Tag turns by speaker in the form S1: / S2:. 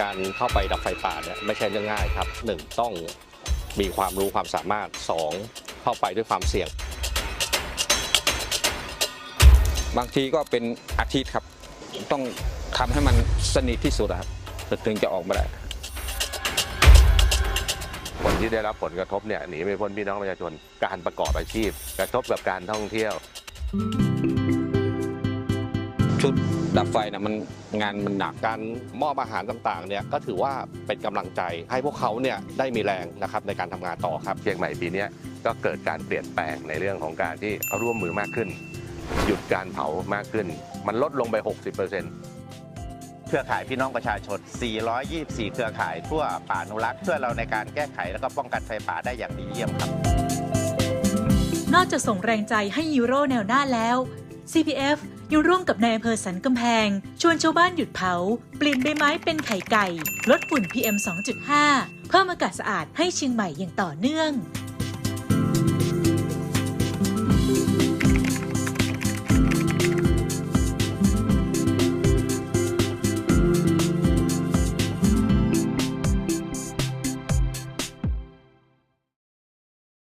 S1: การเข้าไปดับไฟป่าเนี่ยไม่ใช่เรื่องง่ายครับหนึ่งต้องมีความรู้ความสามารถสองเข้าไปด้วยความเสี่ยง
S2: บางทีก็เป็นอาทิตย์ครับ ต้องทำให้มันสนิทที่สุดครับถึงจะออกมาได้
S3: คนที่ได้รับผลกระทบเนี่ยหนีไม่พ้นพี่น้องประชาชนการประกอบอาชีพ กระทบกับการท่องเที่ยว
S2: ชุด ดับไฟนะมันงานมันหนัก
S1: การมอบอาหารต่างๆเนี่ยก็ถือว่าเป็นกำลังใจให้พวกเขาเนี่ยได้มีแรงนะครับในการทำงานต่อครับ
S3: เชียงใหม่ปีเนี้ยก็เกิดการเปลี่ยนแปลงในเรื่องของการที่เขาร่วมมือมากขึ้น หยุดการเผามากขึ้น มันลดลงไป 60%
S4: เครือข่ายพี่น้องประชาชน 424 เครือข่ายทั่วป่าอนุรักษ์ช่วยเราในการแก้ไขและก็ป้องกันไฟป่าได้อย่างดีเยี่ยมครับ
S5: นอกจากส่งแรงใจให้ฮีโร่แนวหน้าแล้ว CPF ยังร่วมกับนายอำเภอสันกำแพง ชวนชาวบ้านหยุดเผา เปลี่ยนใบไม้เป็นไข่ไก่ ลดฝุ่น PM 2.5 เพิ่มอากาศสะอาดให้เชียงใหม่อย่างต่อเนื่อง